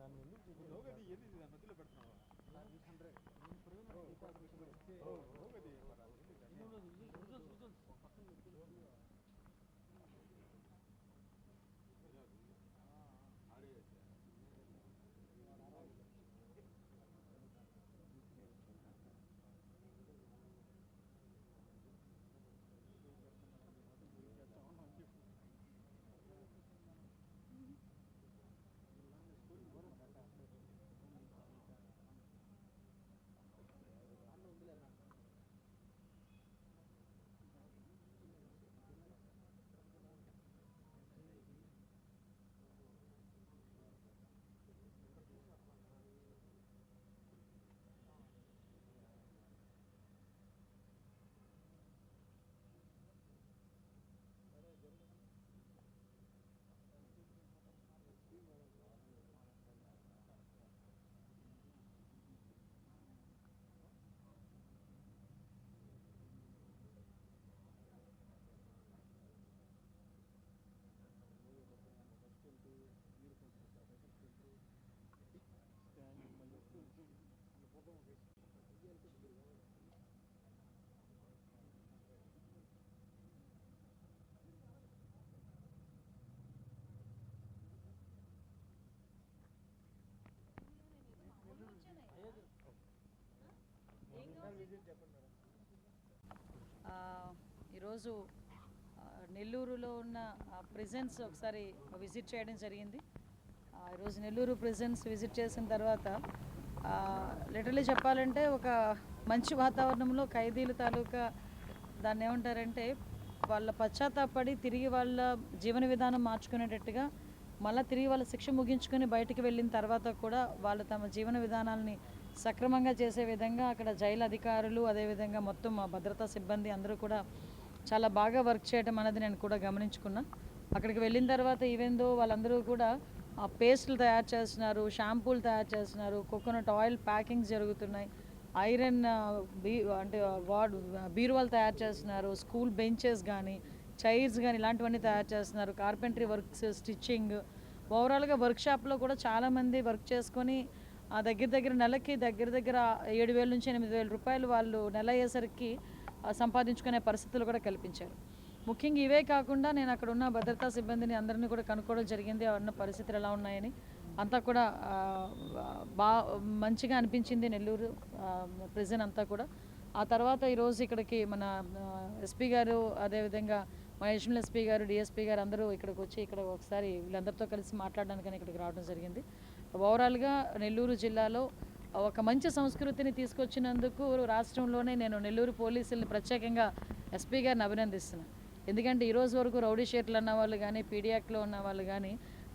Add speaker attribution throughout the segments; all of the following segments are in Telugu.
Speaker 1: ಹೋಗದಿ ಎಲ್ಲಿದೆ ಮಧ್ಯದಲ್ಲಿ
Speaker 2: ಬರ್ತಾವ ఈరోజు నెల్లూరులో ఉన్న ప్రెజెన్స్ ఒకసారి విజిట్ చేయడం జరిగింది. ఈరోజు నెల్లూరు ప్రెజెన్స్ విజిట్ చేసిన తర్వాత లిటరలీ చెప్పాలంటే ఒక మంచి వాతావరణంలో ఖైదీల తాలూకా దాన్ని ఏమంటారంటే వాళ్ళ పశ్చాత్తాపడి తిరిగి వాళ్ళ జీవన విధానం మార్చుకునేటట్టుగా మళ్ళీ తిరిగి వాళ్ళ శిక్ష ముగించుకొని బయటికి వెళ్ళిన తర్వాత కూడా వాళ్ళు తమ జీవన విధానాలని సక్రమంగా చేసే విధంగా అక్కడ జైలు అధికారులు అదేవిధంగా మొత్తం మా భద్రతా సిబ్బంది అందరూ కూడా చాలా బాగా వర్క్ చేయడం అనేది నేను కూడా గమనించుకున్నా. అక్కడికి వెళ్ళిన తర్వాత ఈవెందో వాళ్ళందరూ కూడా పేస్టులు తయారు చేస్తున్నారు షాంపూలు తయారు చేస్తున్నారు కోకోనట్ ఆయిల్ ప్యాకింగ్స్ జరుగుతున్నాయి. ఐరన్ బీ అంటే వార్డ్ బీరువాలు తయారు చేస్తున్నారు స్కూల్ బెంచెస్ కానీ చైర్స్ కానీ ఇలాంటివన్నీ తయారు చేస్తున్నారు కార్పెంటరీ వర్క్స్ స్టిచ్చింగ్. ఓవరాల్గా వర్క్షాప్లో కూడా చాలామంది వర్క్ చేసుకొని ఆ దగ్గర దగ్గర నెలకి దగ్గర దగ్గర ఏడు వేల నుంచి ఎనిమిది వేల రూపాయలు వాళ్ళు నెల అయ్యేసరికి సంపాదించుకునే పరిస్థితులు కూడా కల్పించారు. ముఖ్యంగా ఇవే కాకుండా నేను అక్కడ ఉన్న భద్రతా సిబ్బందిని అందరినీ కూడా కనుక్కోవడం జరిగింది. ఉన్న పరిస్థితులు ఎలా ఉన్నాయని. అంతా కూడా బా మంచిగా అనిపించింది నెల్లూరు ప్రజెంట్ అంతా కూడా. ఆ తర్వాత ఈరోజు ఇక్కడికి మన ఎస్పీ గారు అదేవిధంగా మా ఎస్పీ గారు డిఎస్పీ గారు అందరూ ఇక్కడికి వచ్చి ఇక్కడ ఒకసారి వీళ్ళందరితో కలిసి మాట్లాడడానికని ఇక్కడికి రావడం జరిగింది. ఓవరాల్గా నెల్లూరు జిల్లాలో ఒక మంచి సంస్కృతిని తీసుకొచ్చినందుకు రాష్ట్రంలోనే నేను నెల్లూరు పోలీసుల్ని ప్రత్యేకంగా ఎస్పీ గారిని అభినందిస్తున్నాను ఎందుకంటే ఈరోజు వరకు రౌడీ షీట్లు అన్న వాళ్ళు కానీ పీడియాక్లో ఉన్న వాళ్ళు కానీ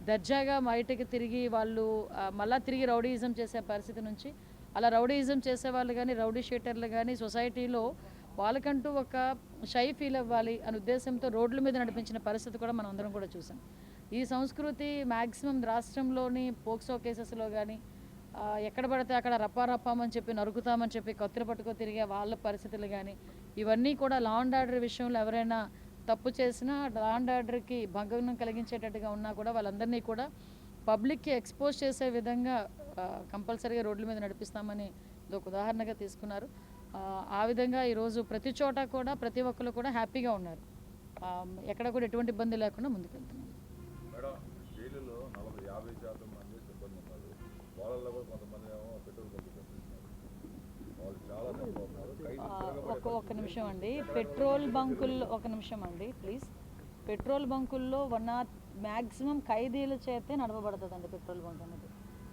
Speaker 2: దర్జాగా బయటకు తిరిగి వాళ్ళు మళ్ళా తిరిగి రౌడీయిజం చేసే పరిస్థితి నుంచి అలా రౌడీయిజం చేసే వాళ్ళు కానీ రౌడీ షీటర్లు కానీ సొసైటీలో వాళ్ళకంటూ ఒక షై ఫీల్ అవ్వాలి అనే ఉద్దేశంతో రోడ్ల మీద నడిపించిన పరిస్థితి కూడా మనం అందరం కూడా చూసాం. ఈ సంస్కృతి మ్యాక్సిమం రాష్ట్రంలోని పోక్సో కేసెస్లో కానీ ఎక్కడ పడితే అక్కడ రప్పారప్పామని చెప్పి నరుకుతామని చెప్పి కత్తిరి పట్టుకో తిరిగే వాళ్ళ పరిస్థితులు కానీ ఇవన్నీ కూడా లా అండ్ ఆర్డర్ విషయంలో ఎవరైనా తప్పు చేసినా లాండ్ ఆర్డర్కి భంగం కలిగించేటట్టుగా ఉన్నా కూడా వాళ్ళందరినీ కూడా పబ్లిక్కి ఎక్స్పోజ్ చేసే విధంగా కంపల్సరీగా రోడ్ల మీద నడిపిస్తామని ఒక ఉదాహరణగా తీసుకున్నారు. ఆ, విధంగా ఈరోజు ప్రతి చోట కూడా ప్రతి ఒక్కరు కూడా హ్యాపీగా ఉన్నారు. ఎక్కడ కూడా ఎటువంటి ఇబ్బంది లేకుండా ముందుకెళ్తున్నాం
Speaker 3: వాళ్ళల్లో కూడా కొంతమంది ఏమో పెట్రోల్ వాళ్ళు చాలా తక్కువ ఉన్నారు ఖైదీ
Speaker 2: ఆ,
Speaker 3: తిరగబడే
Speaker 2: ఒక ఒక నిమిషం అండి. పెట్రోల్ బంకుల్లో ఒక నిమిషం అండి ప్లీజ్. పెట్రోల్ బంకుల్లో వన్ ఆర్ మ్యాక్సిమం ఖైదీల చేతే నడవబడుతుందండి పెట్రోల్ బంక్ అనేది.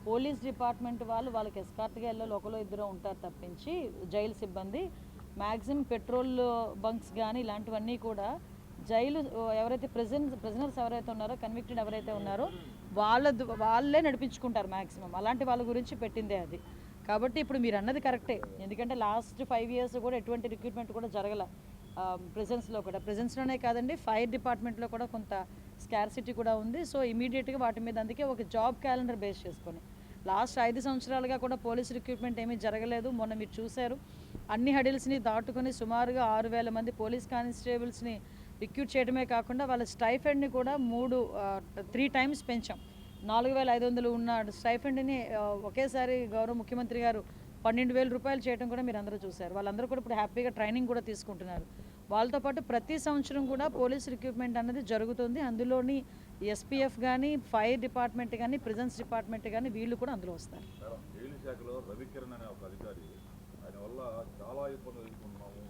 Speaker 2: పోలీస్ డిపార్ట్మెంట్ వాళ్ళు వాళ్ళకి ఎస్కార్ట్గా వెళ్ళాలి ఒకలో ఇద్దరు ఉంటారు తప్పించి జైలు సిబ్బంది. మ్యాక్సిమం పెట్రోల్ బంక్స్ కానీ ఇలాంటివన్నీ కూడా జైలు ఎవరైతే ప్రెజెన్ ప్రిజనర్స్ ఎవరైతే ఉన్నారో కన్విక్టెడ్ ఎవరైతే ఉన్నారో వాళ్ళ వాళ్ళే నడిపించుకుంటారు మ్యాక్సిమం అలాంటి వాళ్ళ గురించి పెట్టిందే అది. కాబట్టి ఇప్పుడు మీరు అన్నది కరెక్టే. ఎందుకంటే లాస్ట్ ఫైవ్ ఇయర్స్ కూడా ఎటువంటి రిక్రూట్మెంట్ కూడా జరగల ప్రెజెన్స్లో కూడా. ప్రెజెన్స్లోనే కాదండి ఫైర్ డిపార్ట్మెంట్లో కూడా కొంత స్కార్సిటీ కూడా ఉంది. సో ఇమీడియట్గా వాటి మీద అందుకే ఒక జాబ్ క్యాలెండర్ బేస్ చేసుకొని. లాస్ట్ ఐదు సంవత్సరాలుగా కూడా పోలీస్ రిక్రూట్మెంట్ ఏమీ జరగలేదు. మొన్న మీరు చూశారు. అన్ని హడిల్స్ని దాటుకొని సుమారుగా ఆరు వేల మంది పోలీస్ కానిస్టేబుల్స్ని రిక్రూట్ చేయడమే కాకుండా వాళ్ళ స్టైఫెండ్ని కూడా మూడు త్రీ టైమ్స్ పెంచాం. నాలుగు వేల ఐదు వందలు ఉన్న స్టైఫండ్ని ఒకేసారి గౌరవ ముఖ్యమంత్రి గారు పన్నెండు వేల రూపాయలు చేయడం కూడా మీరు అందరూ చూశారు. వాళ్ళందరూ కూడా ఇప్పుడు హ్యాపీగా ట్రైనింగ్ కూడా తీసుకుంటున్నారు. వాళ్ళతో పాటు ప్రతి సంవత్సరం కూడా పోలీస్ రిక్రూట్మెంట్ అనేది జరుగుతుంది. అందులోని ఎస్పీఎఫ్ కానీ ఫైర్ డిపార్ట్మెంట్ కానీ ప్రిజన్స్ డిపార్ట్మెంట్ కానీ వీళ్ళు కూడా అందులో వస్తారు.
Speaker 3: శాఖలో రవికిరణ్ అనే ఒక అధికారి ఆయన వల్ల చాలా ఇబ్బందులు ఎదుర్కొంటున్నాము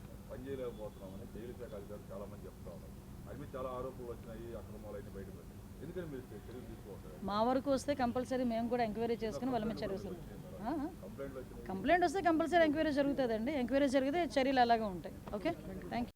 Speaker 3: జైలు శాఖ అధికారులు చాలా మంది చెప్తా ఉన్నారు. ఆయన చాలా ఆరోపణలు వచ్చినాయి అక్రమాలు అన్ని బయటపడ్డాయి చర్యలు
Speaker 2: మా వరకు వస్తే కంపల్సరీ మేము కూడా ఎంక్వైరీ చేసుకుని వాళ్ళ మీద చర్య వస్తుంది
Speaker 3: కంప్లైంట్లు వచ్చినాయి
Speaker 2: కంప్లైంట్ వస్తే కంపల్సరీ ఎంక్వైరీ జరుగుతుందండి. ఎంక్వైరీ జరిగితే చర్యలు అలాగే ఉంటాయి. ఓకే?